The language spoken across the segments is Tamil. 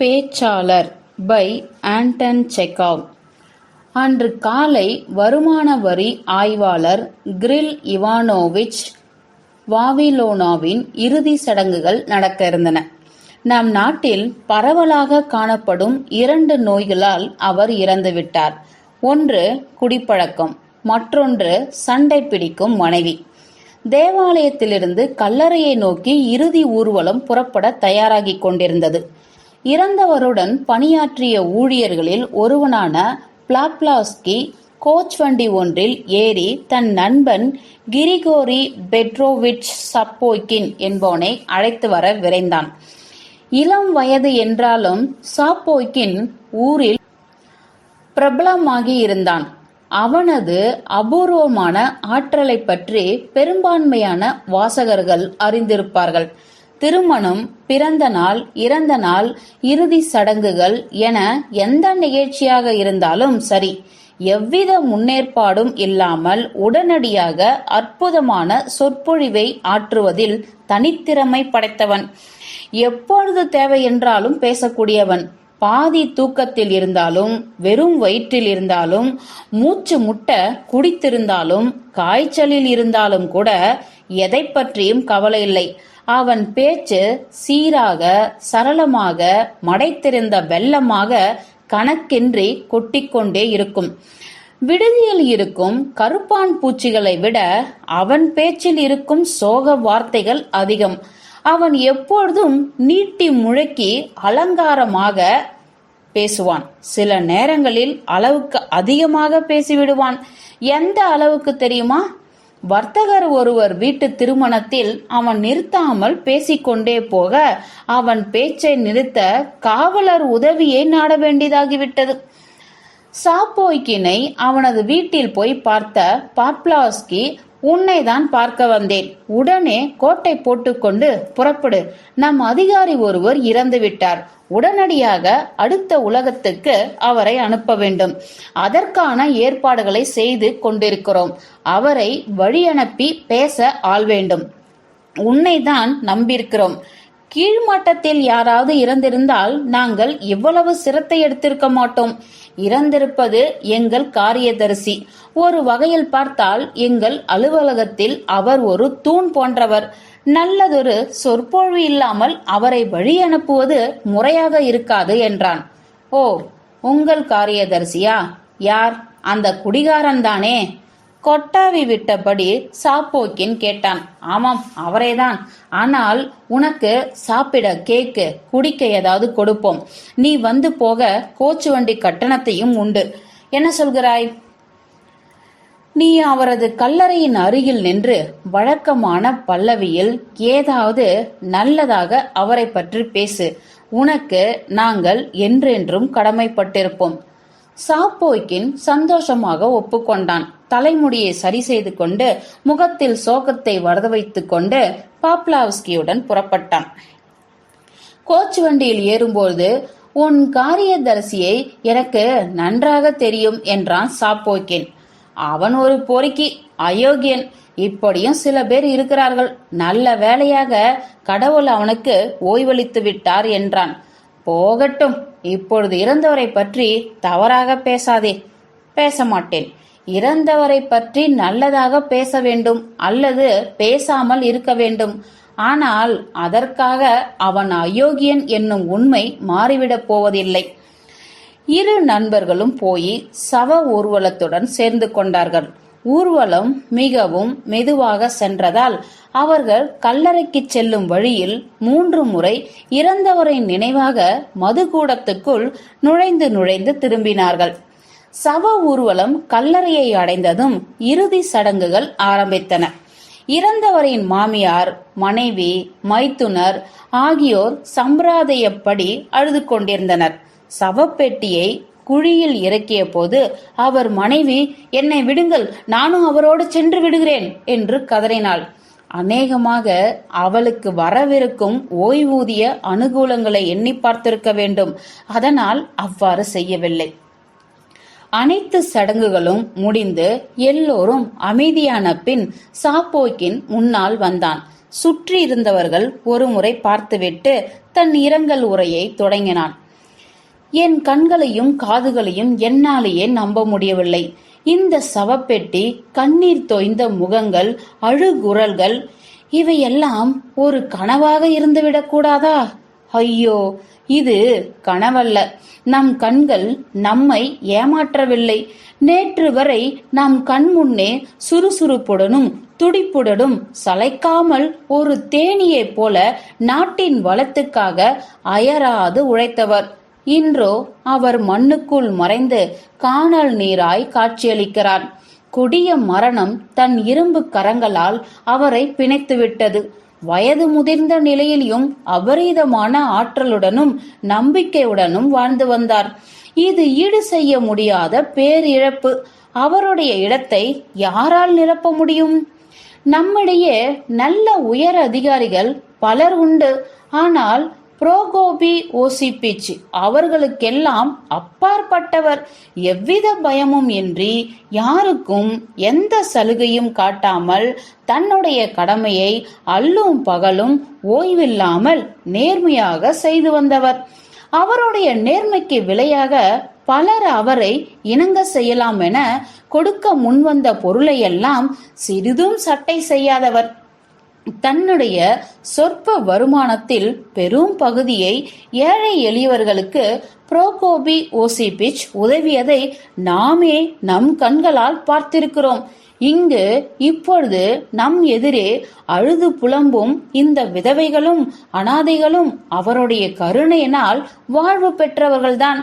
பேச்சாளர் பை ஆண்டன் செகாவ். அன்று காலை வருமான வரி ஆய்வாளர் கிரில் இவானோவிச் வாவிலோனாவின் இறுதி சடங்குகள் நடக்க இருந்தன. நம் நாட்டில் பரவலாக காணப்படும் இரண்டு நோய்களால் அவர் இறந்துவிட்டார். ஒன்று குடிப்பழக்கம் மற்றொன்று சண்டை பிடிக்கும் மனைவி. தேவாலயத்திலிருந்து கல்லறையை நோக்கி இறுதி ஊர்வலம் புறப்பட தயாராகிக் கொண்டிருந்தது. இறந்தவருடன் பணியாற்றிய ஊழியர்களில் ஒருவனான பிளாப்லாஸ்கி கோச் வண்டி ஒன்றில் ஏறி தன் நண்பன் கிரிகோரி பெட்ரோவிச் சப்போய்கின் என்பவனை அழைத்து வர விரைந்தான். இளம் வயது என்றாலும் சாப்போய்கின் ஊரில் பிரபலமாகி இருந்தான் அவனது அபூர்வமான ஆற்றலை பற்றி பெரும்பான்மையான வாசகர்கள் அறிந்திருப்பார்கள். திருமணம் பிறந்த நாள் இறந்த நாள் இறுதி சடங்குகள் என எந்த நிகழ்ச்சியாக இருந்தாலும் சரி எவ்வித முன்னேற்பாடும் இல்லாமல் உடனடியாக அற்புதமான சொற்பொழிவை ஆற்றுவதில் தனித்திறமை படைத்தவன். எப்பொழுது தேவை என்றாலும் பேசக்கூடியவன். பாதி தூக்கத்தில் இருந்தாலும் வெறும் வயிற்றில் இருந்தாலும் மூச்சு முட்ட குடித்திருந்தாலும் காய்ச்சலில் இருந்தாலும் கூட எதை பற்றியும் கவலை இல்லை. அவன் பேச்சு சீராக சரளமாக மடைத்திருந்த வெள்ளமாக கணக்கின்றி கொட்டிக்கொண்டே இருக்கும். விடுதியில் இருக்கும் கருப்பான் பூச்சிகளை விட அவன் பேச்சில் இருக்கும் சோக வார்த்தைகள் அதிகம். அவன் எப்பொழுதும் நீட்டி முழக்கி அலங்காரமாக பேசுவான். சில நேரங்களில் அளவுக்கு அதிகமாக பேசிவிடுவான். எந்த அளவுக்கு தெரியுமா? வர்த்தகர் ஒருவர் வீட்டு திருமணத்தில் அவன் நிறுத்தாமல் பேசிக்கொண்டே போக அவன் பேச்சை நிறுத்த காவலர் உதவியை நாட வேண்டியதாகிவிட்டது. சாப்போய்க்கினை அவனது வீட்டில் போய் பார்த்த பாப்லாஸ்கி உன்னை தான் பார்க்க வந்தேன். உடனே கோட்டை போட்டுக்கொண்டு புறப்படு. நம் அதிகாரி ஒருவர் இறந்து விட்டார் உடனடியாக அடுத்த உலகத்துக்கு அவரை அனுப்ப வேண்டும். அதற்கான ஏற்பாடுகளை செய்து கொண்டிருக்கிறோம். அவரை வழி அனுப்பி பேச ஆள் வேண்டும். உன்னை தான் நம்பியிருக்கிறோம். கீழ்மட்டத்தில் யாராவது இறந்திருந்தால் நாங்கள் இவ்வளவு சிரத்தை எடுத்திருக்க மாட்டோம். இறந்திருப்பது எங்கள் காரியதரிசி. ஒரு வகையில் பார்த்தால் எங்கள் அலுவலகத்தில் அவர் ஒரு தூண் போன்றவர். நல்லதொரு சொற்பொழிவு இல்லாமல் அவரை வழி அனுப்புவது முறையாக இருக்காது என்றான். ஓ உங்கள் காரியதரிசியா? யார்? அந்த குடிகாரன் தானே? கொட்டாவி விட்டபடி சாப்போக்கின் கேட்டான். ஆமாம் அவரேதான். ஆனால் உனக்கு சாப்பிட கேக்கு குடிக்க ஏதாவது கொடுப்போம். நீ வந்து போக கோச்சு வண்டி கட்டணத்தையும் உண்டு. என்ன சொல்கிறாய்? நீ அவரது கல்லறையின் அருகில் நின்று வழக்கமான பல்லவியில் ஏதாவது நல்லதாக அவரை பற்றி பேசு. உனக்கு நாங்கள் என்றென்றும் கடமைப்பட்டிருப்போம். சாப்போய்க்கின் சந்தோஷமாக ஒப்புக்கொண்டான். தலைமுடியை சரி செய்து கொண்டு முகத்தில் சோகத்தை வரத வைத்துக் கொண்டு பாப்லாவ்ஸ்கியுடன் புறப்பட்டான். கோச் வண்டியில் ஏறும்போது உன் காரியதரிசியை எனக்கு நன்றாக தெரியும் என்றான் சாப்போக்கின் அவன் ஒரு பொறுக்கி அயோக்கியன். இப்படியும் சில பேர் இருக்கிறார்கள். நல்ல வேலையாக கடவுள் அவனுக்கு ஓய்வளித்து விட்டார் என்றான். போகட்டும் இப்பொழுது இறந்தவரை பற்றி தவறாக பேசாதே. பேச மாட்டேன். இறந்தவரை பற்றி நல்லதாக பேச வேண்டும் அல்லது பேசாமல் இருக்க வேண்டும். ஆனால் அதற்காக அவன் அயோக்கியன் என்னும் உண்மை மாறிவிடப் போவதில்லை. இரு நண்பர்களும் போய் சவ ஊர்வலத்துடன் சேர்ந்து கொண்டார்கள். ஊர்வலம் மிகவும் மெதுவாக சென்றதால் அவர்கள் கல்லறைக்கு செல்லும் வழியில் மூன்று முறை இறந்தவரின் நினைவாக மதுகூடத்துக்குள் நுழைந்து நுழைந்து திரும்பினார்கள். சவ ஊர்வலம் கல்லறையை அடைந்ததும் இறுதி சடங்குகள் ஆரம்பித்தன. இறந்தவரின் மாமியார் மனைவி மைத்துனர் ஆகியோர் சம்பிரதாயப்படி அழுது கொண்டிருந்தனர். சவப்பெட்டியை குழியில் இறக்கிய போது அவர் மனைவி என்னை விடுங்கள் நானும் அவரோடு சென்று விடுகிறேன் என்று கதறினாள். அநேகமாக அவளுக்கு வரவிருக்கும் ஓய்வூதிய அனுகூலங்களை எண்ணி பார்த்திருக்க வேண்டும். அதனால் அவ்வாறு செய்யவில்லை. அனைத்து சடங்குகளும் முடிந்து எல்லோரும் அமைதியான பின் சாப்போக்கின் முன்னால் வந்தான். சுற்றி இருந்தவர்கள் ஒருமுறை பார்த்துவிட்டு தன் இரங்கல் உரையை தொடங்கினான். என் கண்களையும் காதுகளையும் என்னாலேயே நம்ப முடியவில்லை. இந்த சவப்பெட்டி கண்ணீர் தோய்ந்த முகங்கள் அழுகுரல்கள் இவையெல்லாம் ஒரு கனவாக இருந்துவிடக் கூடாதா? ஐயோ இது கனவல்ல. நம் கண்கள் நம்மை ஏமாற்றவில்லை. நேற்று வரை நம் கண் முன்னே சுறுசுறுப்புடனும் துடிப்புடனும் சளைக்காமல் ஒரு தேனீயைப் போல நாட்டின் வளத்துக்காக அயராது உழைத்தவர். இன்றோ அவர் மண்ணுக்குள் மறைந்து காணல் நீராய் காட்சியளிக்கிறார். கொடிய மரணம் தன் இரும்பு கரங்களால் அவரை பிணைத்துவிட்டது. வயது முதிர்ந்த நிலையிலும் அபரீதமான ஆற்றலுடனும் நம்பிக்கையுடனும் வாழ்ந்து வந்தார். இது ஈடு செய்ய முடியாத பேரிழப்பு. அவருடைய இடத்தை யாரால் நிரப்ப முடியும்? நம்மிடையே நல்ல உயர் அதிகாரிகள் பலர் உண்டு. ஆனால் புரோகோபி ஓசிபிச் அவர்களுக்கெல்லாம் அப்பாற்பட்டவர். எவ்வித பயமும் இன்றி யாருக்கும் எந்த சலுகையும் காட்டாமல் தன்னுடைய கடமையை அல்லும் பகலும் ஓய்வில்லாமல் நேர்மையாக செய்து வந்தவர். அவருடைய நேர்மைக்கு விலையாக பலர் அவரை இணங்க செய்யலாம் என கொடுக்க முன்வந்த பொருளையெல்லாம் சிறிதும் சட்டை செய்யாதவர். தன்னுடைய சொற்ப வருமானத்தில் பெரும் பகுதியை ஏழை எளியவர்களுக்கு புரோகோபி ஓசிபிச் உதவியதை நாமே நம் கண்களால் பார்த்திருக்கிறோம். இங்கு இப்பொழுது நம் எதிரே அழுது புலம்பும் இந்த விதவைகளும் அனாதைகளும் அவருடைய கருணையினால் வாழ்வு பெற்றவர்கள்தான்.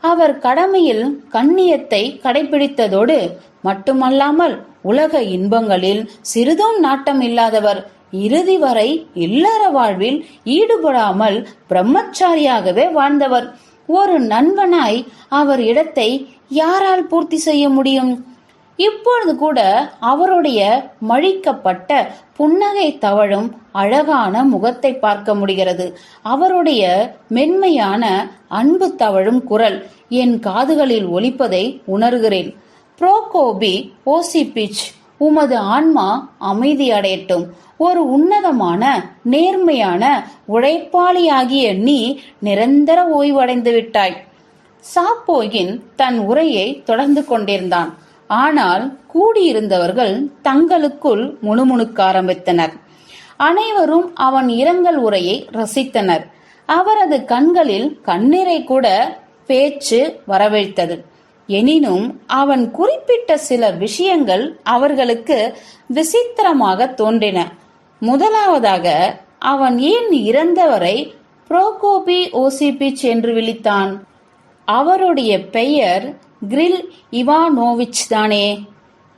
அவர் கடமையில் கண்ணியத்தை கடைபிடித்ததோடு மட்டுமல்லாமல் உலக இன்பங்களில் சிறிதும் நாட்டம் இல்லாதவர் இறுதி வரை இல்லற வாழ்வில் ஈடுபடாமல் பிரம்மச்சாரியாகவே வாழ்ந்தவர். ஒரு நண்பனாய் அவர் இடத்தை யாரால் பூர்த்தி செய்ய முடியும்? இப்பொழுது கூட அவருடைய மழிக்கப்பட்ட புன்னகை தவழும் அழகான முகத்தை பார்க்க முடிகிறது. அவருடைய மென்மையான அன்பு தவழும் குரல் என் காதுகளில் ஒலிப்பதை உணர்கிறேன். புரோகோபி ஓசிபிச் உமது ஆன்மா அமைதியடையட்டும். ஒரு உன்னதமான நேர்மையான உழைப்பாளியாகிய நீ நிரந்தர ஓய்வடைந்து விட்டாய். சாப்போயின் தன் உரையை தொடர்ந்து கொண்டிருந்தான். ஆனால் கூடியிருந்தவர்கள் தங்களுக்குள் முணுமுணுக்க ஆரம்பித்தனர். அனைவரும் அவன் இரங்கல் உரையை ரசித்தனர். அவரது கண்களில் கண்ணீரை கூட பேச்சு வரவழைத்தது. எனினும் அவன் குறிப்பிட்ட சில விஷயங்கள் அவர்களுக்கு விசித்திரமாக தோன்றின. முதலாவதாக அவன் ஏன் இறந்தவரை புரோகோபி ஓசிபிச் என்று விழித்தான். அவருடைய பெயர் கிரில் இவானோவிச் தானே.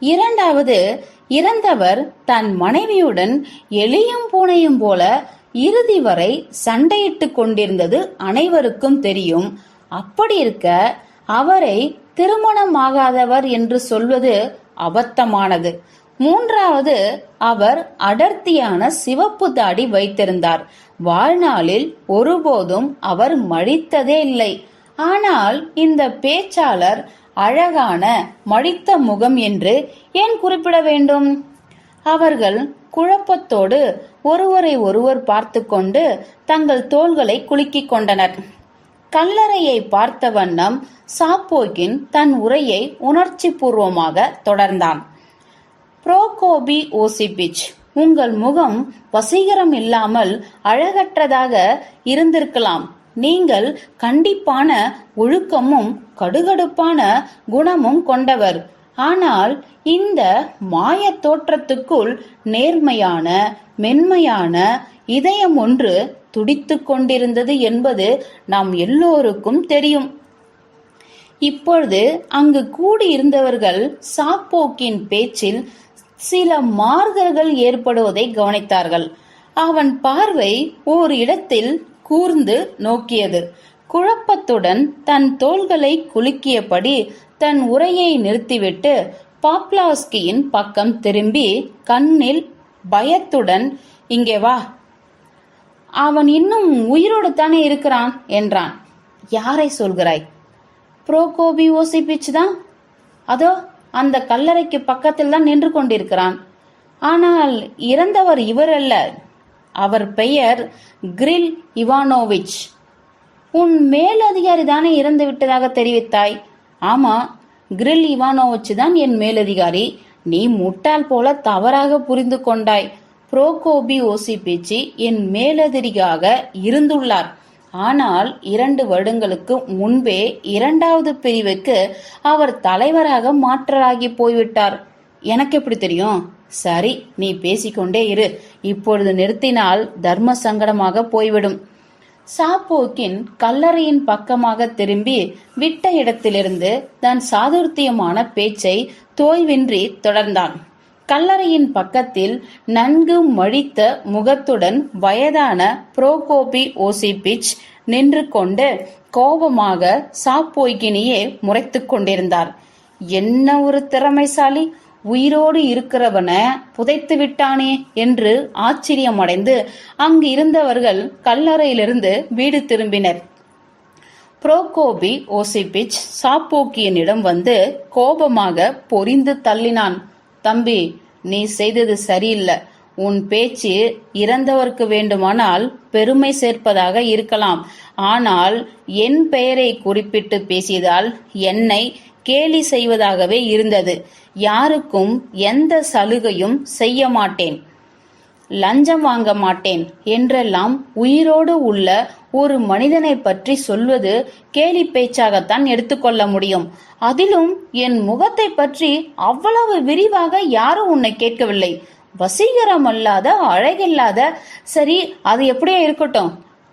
இரண்டாவது இறந்தவர் தன் மனைவியுடன் எலியும் பூனையும் போல இறுதி வரை சண்டையிட்டுக் கொண்டிருந்தது அனைவருக்கும் தெரியும். அப்படி இருக்க அவரை திருமணமாகாதவர் என்று சொல்வது அபத்தமானது. மூன்றாவது அவர் அடர்த்தியான சிவப்பு தாடி வைத்திருந்தார். வாழ்நாளில் ஒருபோதும் அவர் மழித்ததே இல்லை. ஆனால் இந்த பேச்சாளர் அழகான மடித்த முகம் என்று ஏன் குறிப்பிட வேண்டும்? அவர்கள் குழப்பத்தோடு ஒருவரை ஒருவர் பார்த்து கொண்டு தங்கள் தோள்களை குலுக்கிக் கொண்டனர். கல்லறையை பார்த்த வண்ணம் சாப்போகின் தன் உரையை உணர்ச்சி பூர்வமாக தொடர்ந்தான். புரோகோபி ஓசிபிச் உங்கள் முகம் வசீகரம் இல்லாமல் அழகற்றதாக இருந்திருக்கலாம். நீங்கள் கண்டிப்பான ஒழுக்கமும் கடுகடுப்பான குணமும் கொண்டவர். ஆனால் இந்த மாய தோற்றத்துக்குள் நேர்மையான மென்மையான இதயம் ஒன்று துடித்துக் கொண்டிருந்தது என்பது நாம் எல்லோருக்கும் தெரியும். இப்பொழுது அங்கு கூடியிருந்தவர்கள் சாப்போக்கின் பேச்சில் சில மாறுதல்கள் ஏற்படுவதை கவனித்தார்கள். அவன் பார்வை ஓர் இடத்தில் கூர்ந்து நோக்கியது. குழப்பத்துடன் தன் தோள்களை குலுக்கியபடி தன் உரையை நிறுத்திவிட்டு பாப்லாஸ்கியின் பக்கம் திரும்பி கண்ணில் பயத்துடன் இங்கே வா அவன் இன்னும் உயிரோடு தானே இருக்கிறான்? என்றான். யாரை சொல்கிறாய்? புரோகோபி ஓசிபிச் தான் அதோ அந்த கல்லறைக்கு பக்கத்தில் தான் நின்று கொண்டிருக்கிறான். ஆனால் இறந்தவர் இவர் அல்ல. அவர் பெயர் கிரில் இவானோவிச். உன் மேலதிகாரி தானே இறந்து விட்டதாக தெரிவித்தாய். ஆமா கிரில் இவானோவிச் தான் என் மேலதிகாரி. நீ முட்டாள் போல தவறாக புரிந்து கொண்டாய். புரோகோபி ஓசிபிச்சி என் மேலதிரியாக இருந்துள்ளார். ஆனால் இரண்டு வருடங்களுக்கு முன்பே இரண்டாவது பிரிவுக்கு அவர் தலைவராக மாற்றலாகி போய்விட்டார். எனக்கு எப்படி தெரியும்? சரி நீ பேசிக்கொண்டே இரு. இப்பொழுது நிறுத்தினால் தர்ம சங்கடமாக போய்விடும். சாப்போக்கின் கல்லறையின் பக்கமாக திரும்பி விட்ட இடத்திலிருந்து தன் சாதுர்த்தியமான பேச்சை தோய்வின்றி தொடர்ந்தான். கல்லறையின் பக்கத்தில் நன்கு மழித்த முகத்துடன் வயதான புரோகோபி ஓசிபிச் நின்று கொண்டு கோபமாக சாப்போய்கினியே முறைத்துக் கொண்டிருந்தார். என்ன ஒரு திறமைசாலி? உயிரோடு இருக்கிறவன புதைத்து விட்டானே? என்று ஆச்சரியமடைந்து அங்கு இருந்தவர்கள் கல்லறையிலிருந்து வீடு திரும்பினர். புரோகோபி ஓசிபிச் சாப்போக்கியனிடம் வந்து கோபமாக பொரிந்து தள்ளினான். தம்பி நீ செய்தது சரியில்லை. உன் பேச்சு இறந்தவர்க்கு வேண்டுமானால் பெருமை சேர்ப்பதாக இருக்கலாம். ஆனால் என் பெயரை குறிப்பிட்டு பேசியதால் என்னை கேலி செய்வதாகவே இருந்தது. யாருக்கும் எந்த சலுகையும் செய்ய மாட்டேன். லஞ்சம் வாங்க மாட்டேன் என்றெல்லாம் உயிரோடு உள்ள ஒரு மனிதனை பற்றி சொல்வது கேலி பேச்சாகத்தான் எடுத்துக்கொள்ள முடியும். அதிலும் என் முகத்தை பற்றி அவ்வளவு விரிவாக யாரும் உன்னை கேட்கவில்லை. வசீகரம் அல்லாத அழகில்லாத சரி அது எப்படியே இருக்கட்டும்.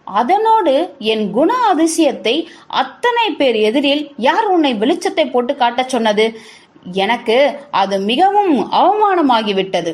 அதனோடு என் குண அதிசயத்தை அத்தனை பேர் எதிரில் யார் உன்னை வெளிச்சத்தை போட்டு காட்டச் சொன்னது? எனக்கு அது மிகவும் அவமானமாகிவிட்டது.